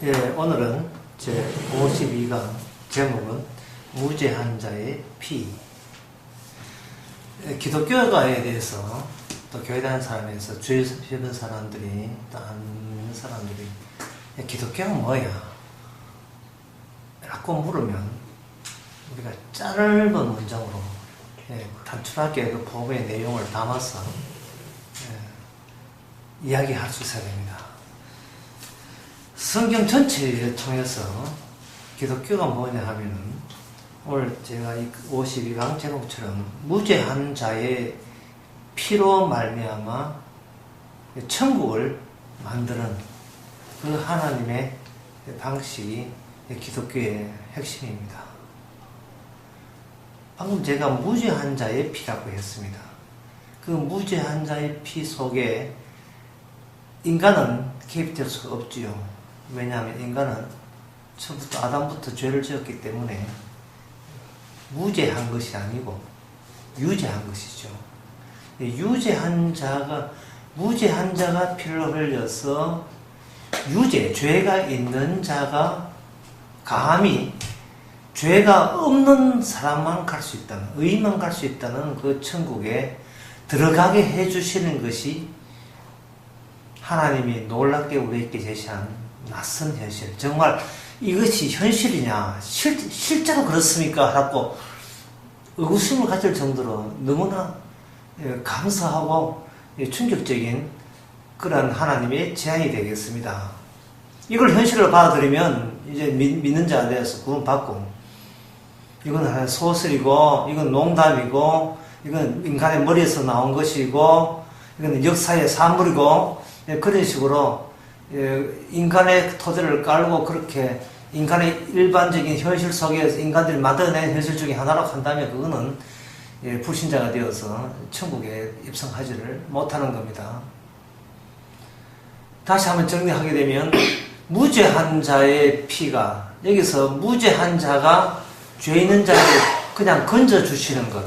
예, 오늘은 제 52강 제목은 무죄한 자의 피. 예, 기독교가에 대해서 또 교회 다니는 사람에서 주의 깊은 사람들이 또 아는 사람들이 예, 기독교가 뭐야? 라고 물으면 우리가 짧은 문장으로 예, 단순하게 그 법의 내용을 담아서 예, 이야기할 수 있어야 됩니다. 성경 전체를 통해서 기독교가 뭐냐 하면은 오늘 제가 이 52강 제목처럼 무죄한 자의 피로 말미암아 천국을 만드는 그 하나님의 방식이 기독교의 핵심입니다. 방금 제가 무죄한 자의 피라고 했습니다. 그 무죄한 자의 피 속에 인간은 개입될 수가 없지요. 왜냐하면 인간은 처음부터 아담부터 죄를 지었기 때문에 무죄한 것이 아니고 유죄한 것이죠. 유죄한 자가 무죄한 자가 피를 흘려서 유죄 죄가 있는 자가 감히 죄가 없는 사람만 갈 수 있다는 의만 갈 수 있다는 그 천국에 들어가게 해주시는 것이 하나님이 놀랍게 우리에게 제시한 낯선 현실. 정말 이것이 현실이냐, 실, 실제로 그렇습니까? 하고 의구심을 가질 정도로 너무나 예, 감사하고 예, 충격적인 그런 하나님의 제안이 되겠습니다. 이걸 현실로 받아들이면 이제 믿, 는 자에 대해서 구원받고 이건 소설이고 이건 농담이고 이건 인간의 머리에서 나온 것이고 이건 역사의 산물이고 예, 그런 식으로 예, 인간의 토대를 깔고 그렇게 인간의 일반적인 현실 속에서 인간들이 만들어낸 현실 중에 하나로 한다면 그거는 예, 불신자가 되어서 천국에 입성하지를 못하는 겁니다. 다시 한번 정리하게 되면 무죄한 자의 피가 여기서 무죄한 자가 죄 있는 자를 그냥 건져 주시는 것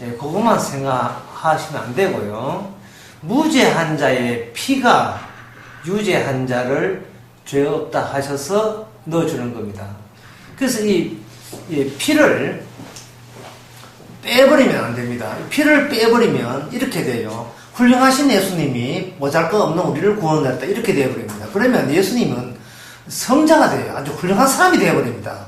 예, 그것만 생각하시면 안 되고요. 무죄한 자의 피가 유죄한 자를 죄 없다 하셔서 넣어주는 겁니다. 그래서 이, 이 피를 빼버리면 안 됩니다. 피를 빼버리면 이렇게 돼요. 훌륭하신 예수님이 모잘 것 없는 우리를 구원했다. 이렇게 되어버립니다. 그러면 예수님은 성자가 돼요. 아주 훌륭한 사람이 되어버립니다.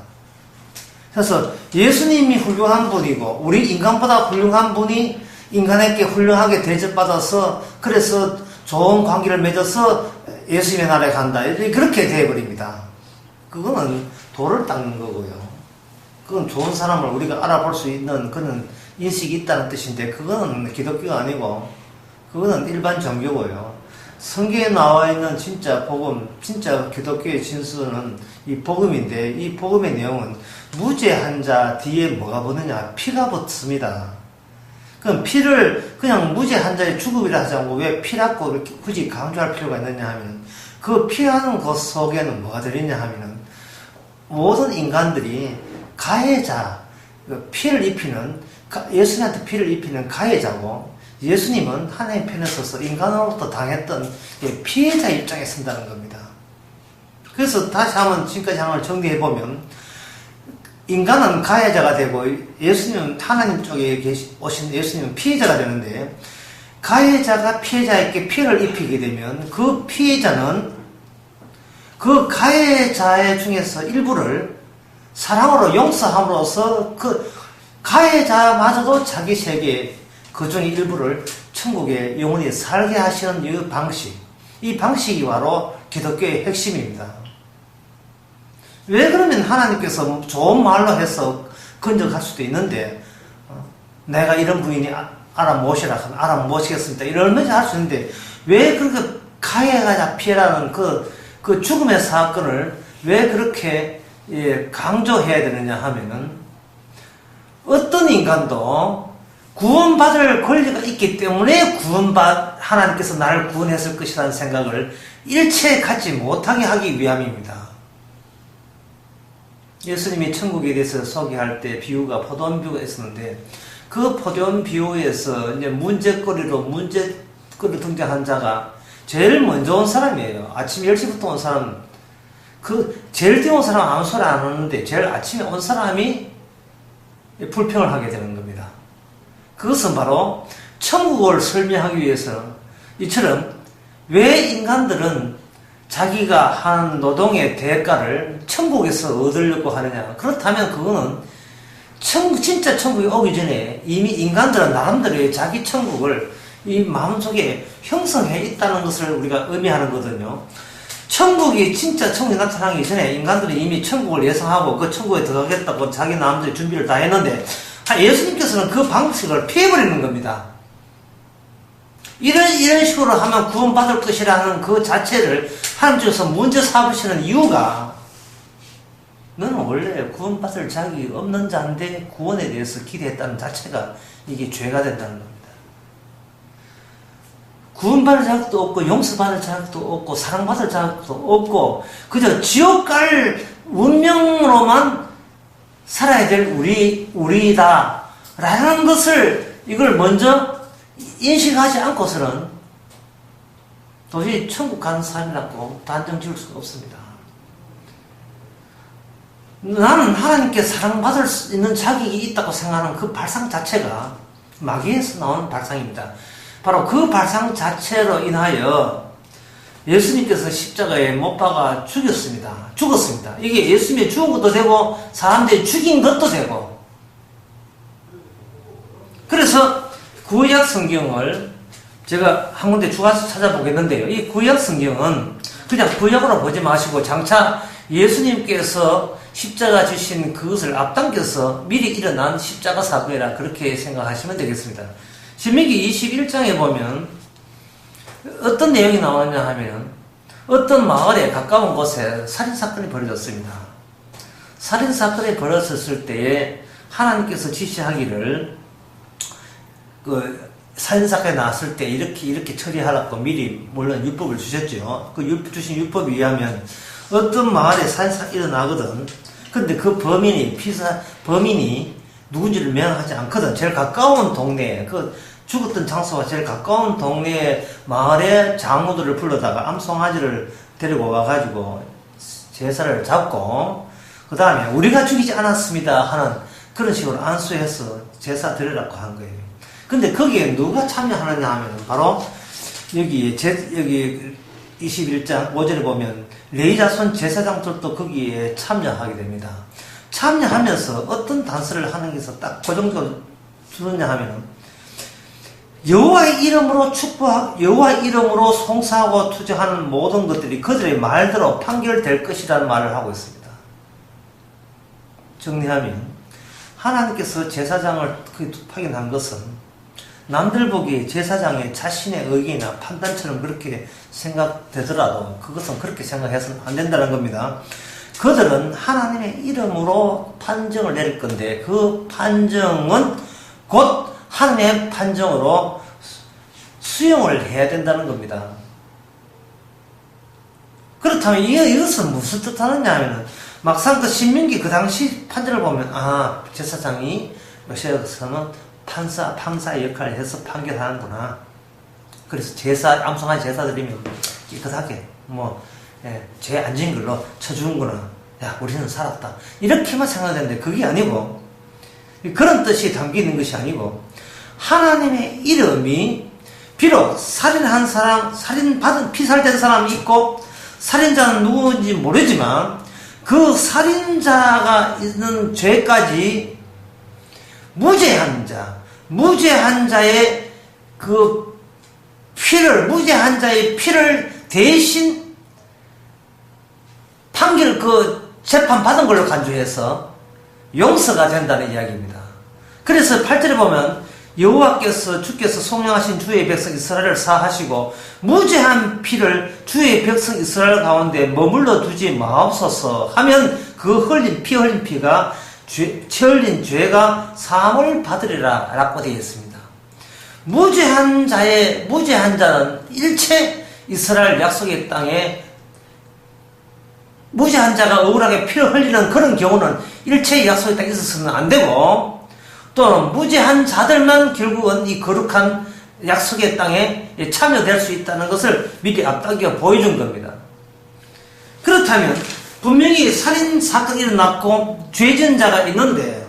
그래서 예수님이 훌륭한 분이고, 우리 인간보다 훌륭한 분이 인간에게 훌륭하게 대접받아서, 그래서 좋은 관계를 맺어서 예수님의 나라에 간다. 그렇게 되어버립니다. 그거는 돌을 닦는 거고요. 그건 좋은 사람을 우리가 알아볼 수 있는 그런 인식이 있다는 뜻인데, 그거는 기독교가 아니고, 그거는 일반 종교고요. 성경에 나와 있는 진짜 복음, 진짜 기독교의 진수는 이 복음인데, 이 복음의 내용은 무죄한 자 뒤에 뭐가 붙느냐? 피가 붙습니다. 그럼 피를 그냥 무죄한 자의 죽음이라 하지 않고 왜 피라고 굳이 강조할 필요가 있느냐 하면 그 피하는 것 속에는 뭐가 들있냐 하면은 모든 인간들이 가해자, 그 피를 입히는, 예수님한테 피를 입히는 가해자고 예수님은 하나님 편에 서서 인간으로부터 당했던 피해자 입장에 쓴다는 겁니다. 그래서 다시 한번 지금까지 한번 정리해 보면 인간은 가해자가 되고 예수님은 하나님 쪽에 계시, 오신 예수님은 피해자가 되는데 가해자가 피해자에게 피해를 입히게 되면 그 피해자는 그 가해자의 중에서 일부를 사랑으로 용서함으로써 그 가해자마저도 자기 세계 그 중에 일부를 천국에 영원히 살게 하시는 이 방식 이 방식이 바로 기독교의 핵심입니다. 왜 그러면 하나님께서 좋은 말로 해서 건져갈 수도 있는데 어, 내가 이런 부인이 아, 알아 모시라 하면 알아 모시겠습니다. 이러면서 할 수 있는데 왜 그렇게 가해가 피해라는 그, 그 죽음의 사건을 왜 그렇게 예, 강조해야 되느냐 하면은 어떤 인간도 구원받을 권리가 있기 때문에 구원받 하나님께서 나를 구원했을 것이라는 생각을 일체 갖지 못하게 하기 위함입니다. 예수님이 천국에 대해서 소개할 때 비유가 포도원 비유가 있었는데 그 포도원 비유에서 이제 문제거리로 문제거리 등장한 자가 제일 먼저 온 사람이에요. 아침 10시부터 온 사람. 그 제일 뛰어온 사람 아무 소리 안 하는데 제일 아침에 온 사람이 불평을 하게 되는 겁니다. 그것은 바로 천국을 설명하기 위해서 이처럼 왜 인간들은 자기가 한 노동의 대가를 천국에서 얻으려고 하느냐. 그렇다면 그거는 천국, 진짜 천국이 오기 전에 이미 인간들은 나름대로의 자기 천국을 이 마음속에 형성해 있다는 것을 우리가 의미하는 거거든요. 천국이 진짜 천국이 나타나기 전에 인간들이 이미 천국을 예상하고 그 천국에 들어가겠다고 자기 나름대로 준비를 다 했는데 예수님께서는 그 방식을 피해버리는 겁니다. 이런, 이런 식으로 하면 구원받을 것이라는 그 자체를 하나님께서 먼저 삼으시는 이유가 너는 원래 구원받을 자격이 없는 자인데 구원에 대해서 기대했다는 자체가 이게 죄가 된다는 겁니다. 구원받을 자격도 없고 용서받을 자격도 없고 사랑받을 자격도 없고 그저 지옥 갈 운명으로만 살아야 될 우리 우리다 라는 것을 이걸 먼저 인식하지 않고서는 도저히 천국 가는 사람이라고 단정 지을 수가 없습니다. 나는 하나님께 사랑받을 수 있는 자격이 있다고 생각하는 그 발상 자체가 마귀에서 나온 발상입니다. 바로 그 발상 자체로 인하여 예수님께서 십자가에 못 박아 죽였습니다. 죽었습니다. 이게 예수님이 죽은 것도 되고 사람들이 죽인 것도 되고 그래서 구약 성경을 제가 한 군데 주가서 찾아보겠는데요. 이 구약 성경은 그냥 구약으로 보지 마시고 장차 예수님께서 십자가 주신 그것을 앞당겨서 미리 일어난 십자가 사건이라 그렇게 생각하시면 되겠습니다. 신명기 21장에 보면 어떤 내용이 나오냐 하면 어떤 마을에 가까운 곳에 살인사건이 벌어졌습니다. 살인사건이 벌어졌을 때에 하나님께서 지시하기를 그 살인사건이 나왔을 때 이렇게 이렇게 처리하라고 미리 물론 율법을 주셨죠. 그 율법 주신 율법에 의하면 어떤 마을에 살인사건이 일어나거든. 근데 그 범인이 피사 범인이 누군지를 명하지 않거든. 제일 가까운 동네 그 죽었던 장소가 제일 가까운 동네 마을의 장모들을 불러다가 암송아지를 데리고 와가지고 제사를 잡고 그 다음에 우리가 죽이지 않았습니다 하는 그런 식으로 안수해서 제사 드리라고 한 거예요. 근데 거기에 누가 참여하느냐 하면 바로 여기 제, 여기 21장 5절에 보면 레이자 손 제사장들도 거기에 참여하게 됩니다. 참여하면서 어떤 단서를 하는 게서 딱 고정적으로 주느냐 하면은 여호와의 이름으로 축복하고 여호와의 이름으로 송사하고 투정하는 모든 것들이 그들의 말대로 판결될 것이라는 말을 하고 있습니다. 정리하면 하나님께서 제사장을 파견한 것은 남들 보기에 제사장의 자신의 의견이나 판단처럼 그렇게 생각되더라도 그것은 그렇게 생각해서는 안 된다는 겁니다. 그들은 하나님의 이름으로 판정을 내릴 건데 그 판정은 곧 하나님의 판정으로 수용을 해야 된다는 겁니다. 그렇다면 이것은 무슨 뜻하느냐 하면 막상 그 신민기 그 당시 판결을 보면 아 제사장이 여기서는 판사 판사 역할을 해서 판결하는구나. 그래서 제사 암송한 제사 드리면 깨끗하게 뭐죄안 지은 걸로 쳐주는구나. 야 우리는 살았다. 이렇게만 생각되는데 그게 아니고 그런 뜻이 담기는 것이 아니고 하나님의 이름이 비록 살인한 사람, 살인받은, 피살된 사람이 있고, 살인자는 누구인지 모르지만, 그 살인자가 있는 죄까지 무죄한 자, 무죄한 자의 그 피를, 무죄한 자의 피를 대신 판결 그 재판 받은 걸로 간주해서 용서가 된다는 이야기입니다. 그래서 8절에 보면 여호와께서 주께서 송영하신 주의 백성 이스라엘을 사하시고 무죄한 피를 주의 백성 이스라엘 가운데 머물러 두지 마옵소서 하면 그 흘린 피 흘린 피가 죄, 흘린 죄가 사함을 받으리라 라고 되어 있습니다. 무죄한 자의 무죄한 자는 일체 이스라엘 약속의 땅에 무죄한 자가 억울하게 피를 흘리는 그런 경우는 일체 약속의 땅에 있어서는 안 되고 또는 무죄한 자들만 결국은 이 거룩한 약속의 땅에 참여될 수 있다는 것을 미리 앞당겨 보여준 겁니다. 그렇다면 분명히 살인 사건이 일어났고 죄전자가 있는데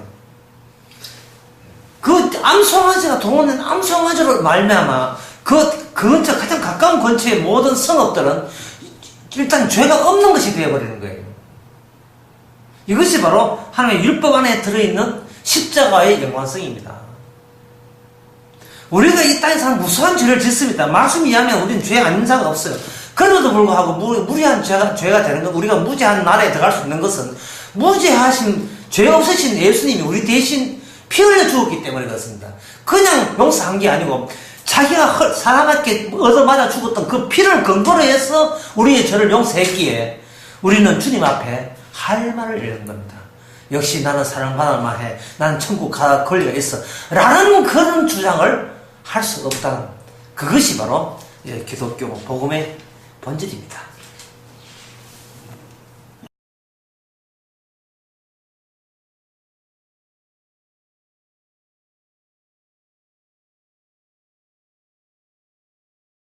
그 암송아지가 동원된 암송아지로 말미암아 그, 그 근처 가장 가까운 근처의 모든 성읍들은 일단 죄가 없는 것이 되어버리는 거예요. 이것이 바로 하나님의 율법 안에 들어있는 십자가의 영광성입니다. 우리가 이 땅에 사는 무수한 죄를 짓습니다. 말씀 이하면 우리는 죄 아닌 자가 없어요. 그럼에도 불구하고 무, 무리한 죄가, 죄가 되는 것, 우리가 무죄한 나라에 들어갈 수 있는 것은 무죄하신, 죄 없으신 예수님이 우리 대신 피 흘려 죽었기 때문에 그렇습니다. 그냥 용서한 게 아니고 자기가 헐- 사람에게 얻어맞아 죽었던 그 피를 근거로 해서 우리의 죄를 용서했기에 우리는 주님 앞에 할 말을 잃는 겁니다. 역시 나는 사랑받을 만해. 나는 천국 갈 권리가 있어. 라는 그런 주장을 할 수 없다는 그것이 바로 예, 기독교 복음의 본질입니다.